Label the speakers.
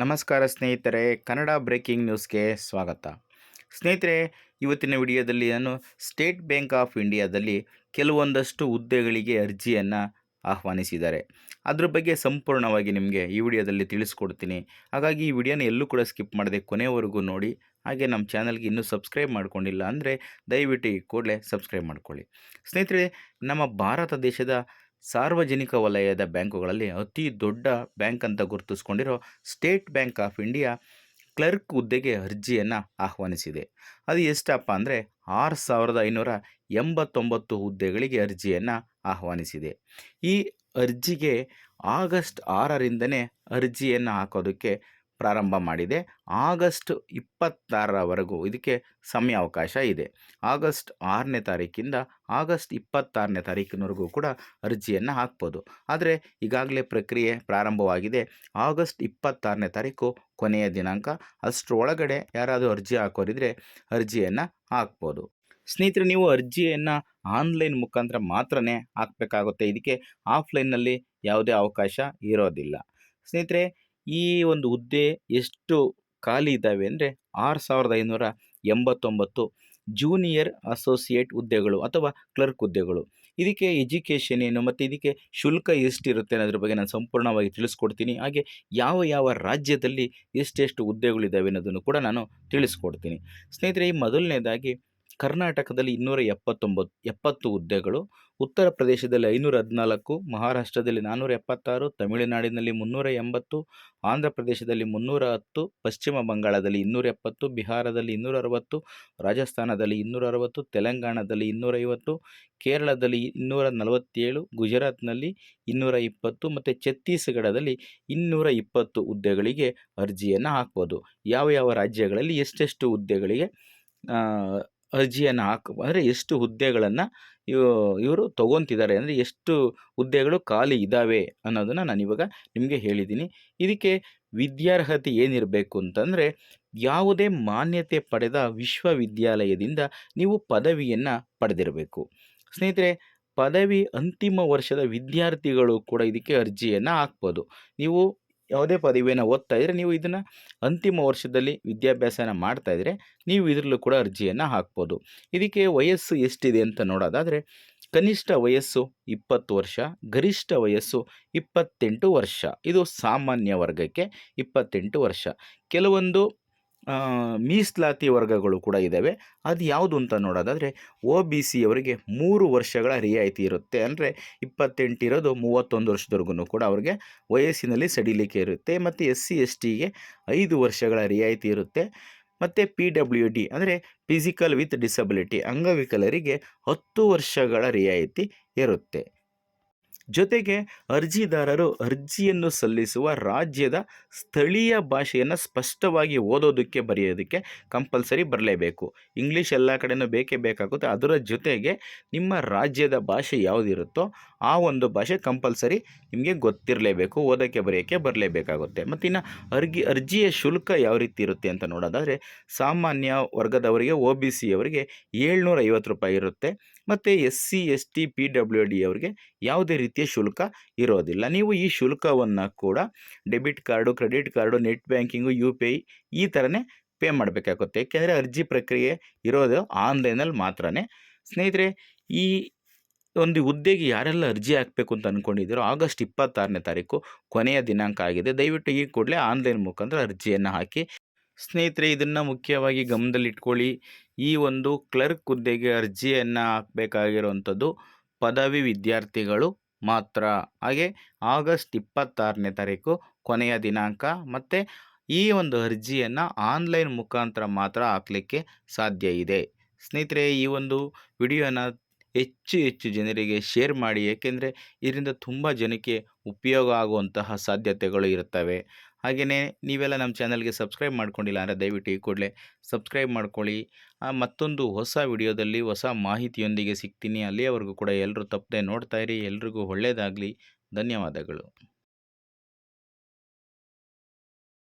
Speaker 1: ನಮಸ್ಕಾರ ಸ್ನೇಹಿತರೆ, ಕನ್ನಡ ಬ್ರೇಕಿಂಗ್ ನ್ಯೂಸ್ಗೆ ಸ್ವಾಗತ. ಸ್ನೇಹಿತರೆ, ಇವತ್ತಿನ ವಿಡಿಯೋದಲ್ಲಿ ನಾನು ಸ್ಟೇಟ್ ಬ್ಯಾಂಕ್ ಆಫ್ ಇಂಡಿಯಾದಲ್ಲಿ ಕೆಲವೊಂದಷ್ಟು ಹುದ್ದೆಗಳಿಗೆ ಅರ್ಜಿಯನ್ನು ಆಹ್ವಾನಿಸಿದ್ದಾರೆ. ಅದ್ರ ಬಗ್ಗೆ ಸಂಪೂರ್ಣವಾಗಿ ನಿಮಗೆ ಈ ವಿಡಿಯೋದಲ್ಲಿ ತಿಳಿಸ್ಕೊಡ್ತೀನಿ. ಹಾಗಾಗಿ ಈ ವಿಡಿಯೋನ ಎಲ್ಲೂ ಕೂಡ ಸ್ಕಿಪ್ ಮಾಡದೆ ಕೊನೆವರೆಗೂ ನೋಡಿ, ಹಾಗೆ ನಮ್ಮ ಚಾನಲ್ಗೆ ಇನ್ನೂ ಸಬ್ಸ್ಕ್ರೈಬ್ ಮಾಡ್ಕೊಂಡಿಲ್ಲ ಅಂದರೆ ದಯವಿಟ್ಟು ಕೂಡಲೇ ಸಬ್ಸ್ಕ್ರೈಬ್ ಮಾಡ್ಕೊಳ್ಳಿ. ಸ್ನೇಹಿತರೆ, ನಮ್ಮ ಭಾರತ ದೇಶದ ಸಾರ್ವಜನಿಕ ವಲಯದ ಬ್ಯಾಂಕುಗಳಲ್ಲಿ ಅತಿ ದೊಡ್ಡ ಬ್ಯಾಂಕ್ ಅಂತ ಗುರುತಿಸ್ಕೊಂಡಿರೋ State Bank of India clerk ಹುದ್ದೆಗೆ ಅರ್ಜಿಯನ್ನು ಆಹ್ವಾನಿಸಿದೆ. ಅದು ಎಷ್ಟಪ್ಪ ಅಂದರೆ ಆರು ಸಾವಿರದ ಐನೂರ ಎಂಬತ್ತೊಂಬತ್ತು ಹುದ್ದೆಗಳಿಗೆ ಅರ್ಜಿಯನ್ನು ಆಹ್ವಾನಿಸಿದೆ. ಈ ಅರ್ಜಿಗೆ ಆಗಸ್ಟ್ ಆರರಿಂದನೇ ಅರ್ಜಿಯನ್ನು ಹಾಕೋದಕ್ಕೆ ಪ್ರಾರಂಭ ಮಾಡಿದೆ. ಆಗಸ್ಟ್ ಇಪ್ಪತ್ತಾರರವರೆಗೂ ಇದಕ್ಕೆ ಸಮಯಾವಕಾಶ ಇದೆ. ಆಗಸ್ಟ್ ಆರನೇ ತಾರೀಕಿಂದ ಆಗಸ್ಟ್ ಇಪ್ಪತ್ತಾರನೇ ತಾರೀಕಿನವರೆಗೂ ಕೂಡ ಅರ್ಜಿಯನ್ನು ಹಾಕ್ಬೋದು. ಆದರೆ ಈಗಾಗಲೇ ಪ್ರಕ್ರಿಯೆ ಪ್ರಾರಂಭವಾಗಿದೆ. ಆಗಸ್ಟ್ ಇಪ್ಪತ್ತಾರನೇ ತಾರೀಕು ಕೊನೆಯ ದಿನಾಂಕ. ಅಷ್ಟರೊಳಗಡೆ ಯಾರಾದರೂ ಅರ್ಜಿ ಹಾಕೋರಿದ್ರೆ ಅರ್ಜಿಯನ್ನು ಹಾಕ್ಬೋದು. ಸ್ನೇಹಿತರೆ, ನೀವು ಅರ್ಜಿಯನ್ನು ಆನ್ಲೈನ್ ಮುಖಾಂತರ ಮಾತ್ರನೇ ಹಾಕಬೇಕಾಗುತ್ತೆ. ಇದಕ್ಕೆ ಆಫ್ಲೈನ್ನಲ್ಲಿ ಯಾವುದೇ ಅವಕಾಶ ಇರೋದಿಲ್ಲ. ಸ್ನೇಹಿತರೆ ಈ ಒಂದು ಹುದ್ದೆ ಎಷ್ಟು ಖಾಲಿ ಇದ್ದಾವೆ ಅಂದರೆ ಆರು ಸಾವಿರದ ಐನೂರ ಎಂಬತ್ತೊಂಬತ್ತು ಜೂನಿಯರ್ ಅಸೋಸಿಯೇಟ್ ಹುದ್ದೆಗಳು ಅಥವಾ ಕ್ಲರ್ಕ್ ಹುದ್ದೆಗಳು. ಇದಕ್ಕೆ ಎಜುಕೇಷನ್ ಏನು ಮತ್ತು ಇದಕ್ಕೆ ಶುಲ್ಕ ಎಷ್ಟಿರುತ್ತೆ ಅನ್ನೋದ್ರ ಬಗ್ಗೆ ನಾನು ಸಂಪೂರ್ಣವಾಗಿ ತಿಳಿಸ್ಕೊಡ್ತೀನಿ. ಹಾಗೆ ಯಾವ ಯಾವ ರಾಜ್ಯದಲ್ಲಿ ಎಷ್ಟೆಷ್ಟು ಹುದ್ದೆಗಳಿದ್ದಾವೆ ಅನ್ನೋದನ್ನು ಕೂಡ ನಾನು ತಿಳಿಸ್ಕೊಡ್ತೀನಿ. ಸ್ನೇಹಿತರೆ, ಈ ಮೊದಲನೇದಾಗಿ ಕರ್ನಾಟಕದಲ್ಲಿ ಇನ್ನೂರ ಎಪ್ಪತ್ತೊಂಬತ್ತು, ಎಪ್ಪತ್ತು ಹುದ್ದೆಗಳು, ಉತ್ತರ ಪ್ರದೇಶದಲ್ಲಿ ಐನೂರ ಹದಿನಾಲ್ಕು, ಮಹಾರಾಷ್ಟ್ರದಲ್ಲಿ ನಾನ್ನೂರ ಎಪ್ಪತ್ತಾರು, ತಮಿಳುನಾಡಿನಲ್ಲಿ ಮುನ್ನೂರ ಎಂಬತ್ತು, ಆಂಧ್ರ ಪ್ರದೇಶದಲ್ಲಿ ಮುನ್ನೂರ ಹತ್ತು, ಪಶ್ಚಿಮ ಬಂಗಾಳದಲ್ಲಿ ಇನ್ನೂರ ಎಪ್ಪತ್ತು, ಬಿಹಾರದಲ್ಲಿ ಇನ್ನೂರ ಅರವತ್ತು, ರಾಜಸ್ಥಾನದಲ್ಲಿ ಇನ್ನೂರ ಅರವತ್ತು, ತೆಲಂಗಾಣದಲ್ಲಿ ಇನ್ನೂರೈವತ್ತು ಕೇರಳದಲ್ಲಿ ಇನ್ನೂರ ನಲವತ್ತೇಳು, ಗುಜರಾತ್ನಲ್ಲಿ ಇನ್ನೂರ ಇಪ್ಪತ್ತು ಮತ್ತು ಛತ್ತೀಸ್ಗಢದಲ್ಲಿ ಇನ್ನೂರ ಇಪ್ಪತ್ತು ಹುದ್ದೆಗಳಿಗೆ ಅರ್ಜಿಯನ್ನು ಹಾಕ್ಬೋದು. ಯಾವ ಯಾವ ರಾಜ್ಯಗಳಲ್ಲಿ ಎಷ್ಟೆಷ್ಟು ಹುದ್ದೆಗಳಿಗೆ ಅರ್ಜಿಯನ್ನು ಹಾಕ ಅಂದರೆ ಎಷ್ಟು ಹುದ್ದೆಗಳನ್ನು ಇವರು ತೊಗೊತಿದ್ದಾರೆ, ಅಂದರೆ ಎಷ್ಟು ಹುದ್ದೆಗಳು ಖಾಲಿ ಇದ್ದಾವೆ ಅನ್ನೋದನ್ನು ನಾನು ಇವಾಗ ನಿಮಗೆ ಹೇಳಿದ್ದೀನಿ ಇದಕ್ಕೆ ವಿದ್ಯಾರ್ಹತೆ ಏನಿರಬೇಕು ಅಂತಂದರೆ ಯಾವುದೇ ಮಾನ್ಯತೆ ಪಡೆದ ವಿಶ್ವವಿದ್ಯಾಲಯದಿಂದ ನೀವು ಪದವಿಯನ್ನು ಪಡೆದಿರಬೇಕು. ಸ್ನೇಹಿತರೆ, ಪದವಿ ಅಂತಿಮ ವರ್ಷದ ವಿದ್ಯಾರ್ಥಿಗಳು ಕೂಡ ಇದಕ್ಕೆ ಅರ್ಜಿಯನ್ನು ಹಾಕ್ಬೋದು. ನೀವು ಯಾವುದೇ ಪದವಿಯನ್ನು ಓದ್ತಾ ಇದ್ದರೆ ನೀವು ಇದನ್ನು ಅಂತಿಮ ವರ್ಷದಲ್ಲಿ ವಿದ್ಯಾಭ್ಯಾಸನ ಮಾಡ್ತಾ ಇದ್ದರೆ ನೀವು ಇದರಲ್ಲೂ ಕೂಡ ಅರ್ಜಿಯನ್ನು ಹಾಕ್ಬೋದು. ಇದಕ್ಕೆ ವಯಸ್ಸು ಎಷ್ಟಿದೆ ಅಂತ ನೋಡೋದಾದರೆ ಕನಿಷ್ಠ ವಯಸ್ಸು ಇಪ್ಪತ್ತು ವರ್ಷ, ಗರಿಷ್ಠ ವಯಸ್ಸು ಇಪ್ಪತ್ತೆಂಟು ವರ್ಷ. ಇದು ಸಾಮಾನ್ಯ ವರ್ಗಕ್ಕೆ ಇಪ್ಪತ್ತೆಂಟು ವರ್ಷ. ಕೆಲವೊಂದು ಮೀಸಲಾತಿ ವರ್ಗಗಳು ಕೂಡ ಇದ್ದಾವೆ ಅದು ಯಾವುದು ಅಂತ ನೋಡೋದಾದರೆ, ಒ ಬಿ ಸಿಯವರಿಗೆ ಮೂರು ವರ್ಷಗಳ ರಿಯಾಯಿತಿ ಇರುತ್ತೆ. ಅಂದರೆ ಇಪ್ಪತ್ತೆಂಟು ಇರೋದು ಮೂವತ್ತೊಂದು ವರ್ಷದವರೆಗೂ ಕೂಡ ಅವರಿಗೆ ವಯಸ್ಸಿನಲ್ಲಿ ಸಡಿಲಿಕೆ ಇರುತ್ತೆ. ಮತ್ತು ಎಸ್ ಸಿ ಎಸ್ ಟಿಗೆ ಐದು ವರ್ಷಗಳ ರಿಯಾಯಿತಿ ಇರುತ್ತೆ. ಮತ್ತು ಪಿ ಡಬ್ಲ್ಯೂ ಡಿ, ಅಂದರೆ ಫಿಸಿಕಲ್ ವಿತ್ ಡಿಸಬಿಲಿಟಿ ಅಂಗವಿಕಲರಿಗೆ ಹತ್ತು ವರ್ಷಗಳ ರಿಯಾಯಿತಿ ಇರುತ್ತೆ. ಜೊತೆಗೆ ಅರ್ಜಿದಾರರು ಅರ್ಜಿಯನ್ನು ಸಲ್ಲಿಸುವ ರಾಜ್ಯದ ಸ್ಥಳೀಯ ಭಾಷೆಯನ್ನು ಸ್ಪಷ್ಟವಾಗಿ ಓದೋದಕ್ಕೆ ಬರೆಯೋದಕ್ಕೆ ಕಂಪಲ್ಸರಿ ಬರಲೇಬೇಕು. ಇಂಗ್ಲೀಷ್ ಎಲ್ಲ ಕಡೆಯೂ ಬೇಕೇ ಬೇಕಾಗುತ್ತೆ. ಅದರ ಜೊತೆಗೆ ನಿಮ್ಮ ರಾಜ್ಯದ ಭಾಷೆ ಯಾವುದಿರುತ್ತೋ ಆ ಒಂದು ಭಾಷೆ ಕಂಪಲ್ಸರಿ ನಿಮಗೆ ಗೊತ್ತಿರಲೇಬೇಕು. ಓದೋಕ್ಕೆ ಬರೆಯೋಕ್ಕೆ ಬರಲೇಬೇಕಾಗುತ್ತೆ. ಮತ್ತು ಇನ್ನು ಅರ್ಗಿ, ಅರ್ಜಿಯ ಶುಲ್ಕ ಯಾವ ರೀತಿ ಇರುತ್ತೆ ಅಂತ ನೋಡೋದಾದರೆ, ಸಾಮಾನ್ಯ ವರ್ಗದವರಿಗೆ ಒ ಬಿ ಸಿಯವರಿಗೆ ಏಳ್ನೂರ ಐವತ್ತು ರೂಪಾಯಿ ಇರುತ್ತೆ. ಮತ್ತು S C, S T, P, W, D ಅವರಿಗೆ ಯಾವುದೇ ರೀತಿಯ ಶುಲ್ಕ ಇರೋದಿಲ್ಲ. ನೀವು ಈ ಶುಲ್ಕವನ್ನು ಕೂಡ debit card, credit card, net banking, U P I ಈ ಥರನೇ ಪೇ ಮಾಡಬೇಕಾಗುತ್ತೆ. ಏಕೆಂದರೆ ಅರ್ಜಿ ಪ್ರಕ್ರಿಯೆ ಇರೋದು ಆನ್ಲೈನಲ್ಲಿ ಮಾತ್ರ ಸ್ನೇಹಿತರೆ, ಈ ಒಂದು ಹುದ್ದೆಗೆ ಯಾರೆಲ್ಲ ಅರ್ಜಿ ಹಾಕಬೇಕು ಅಂತ ಅಂದ್ಕೊಂಡಿದ್ದೀರೋ ಆಗಸ್ಟ್ ಇಪ್ಪತ್ತಾರನೇ ತಾರೀಕು ಕೊನೆಯ ದಿನಾಂಕ ಆಗಿದೆ. ದಯವಿಟ್ಟು ಈ ಕೂಡಲೇ ಆನ್ಲೈನ್ ಮುಖಾಂತರ ಅರ್ಜಿಯನ್ನು ಹಾಕಿ. ಸ್ನೇಹಿತರೆ, ಇದನ್ನು ಮುಖ್ಯವಾಗಿ ಗಮನದಲ್ಲಿಟ್ಕೊಳ್ಳಿ. ಈ ಒಂದು ಕ್ಲರ್ಕ್ ಹುದ್ದೆಗೆ ಅರ್ಜಿಯನ್ನು ಹಾಕಬೇಕಾಗಿರುವಂಥದ್ದು ಪದವಿ ವಿದ್ಯಾರ್ಥಿಗಳು ಮಾತ್ರ. ಹಾಗೆ ಆಗಸ್ಟ್ ಇಪ್ಪತ್ತಾರನೇ ತಾರೀಕು ಕೊನೆಯ ದಿನಾಂಕ ಮತ್ತು ಈ ಒಂದು ಅರ್ಜಿಯನ್ನು ಆನ್ಲೈನ್ ಮುಖಾಂತರ ಮಾತ್ರ ಹಾಕಲಿಕ್ಕೆ ಸಾಧ್ಯ ಇದೆ. ಸ್ನೇಹಿತರೆ, ಈ ಒಂದು ವಿಡಿಯೋನ ಹೆಚ್ಚು ಹೆಚ್ಚು ಜನರಿಗೆ ಶೇರ್ ಮಾಡಿ ಏಕೆಂದರೆ ಇದರಿಂದ ತುಂಬ ಜನಕ್ಕೆ ಉಪಯೋಗ ಆಗುವಂತಹ ಸಾಧ್ಯತೆಗಳು ಇರುತ್ತವೆ. ಹಾಗೆಯೇ ನೀವೆಲ್ಲ ನಮ್ಮ ಚಾನಲ್ಗೆ ಸಬ್ಸ್ಕ್ರೈಬ್ ಮಾಡ್ಕೊಂಡಿಲ್ಲ ಅಂದರೆ ದಯವಿಟ್ಟು ಈ ಕೂಡಲೇ ಸಬ್ಸ್ಕ್ರೈಬ್ ಮಾಡ್ಕೊಳ್ಳಿ. ಮತ್ತೊಂದು ಹೊಸ ವಿಡಿಯೋದಲ್ಲಿ ಹೊಸ ಮಾಹಿತಿಯೊಂದಿಗೆ ಸಿಗ್ತೀನಿ. ಅಲ್ಲಿಯವರೆಗೂ ಕೂಡ ಎಲ್ಲರೂ ತಪ್ಪದೆ ನೋಡ್ತಾಯಿರಿ ಎಲ್ರಿಗೂ ಒಳ್ಳೆಯದಾಗಲಿ ಧನ್ಯವಾದಗಳು.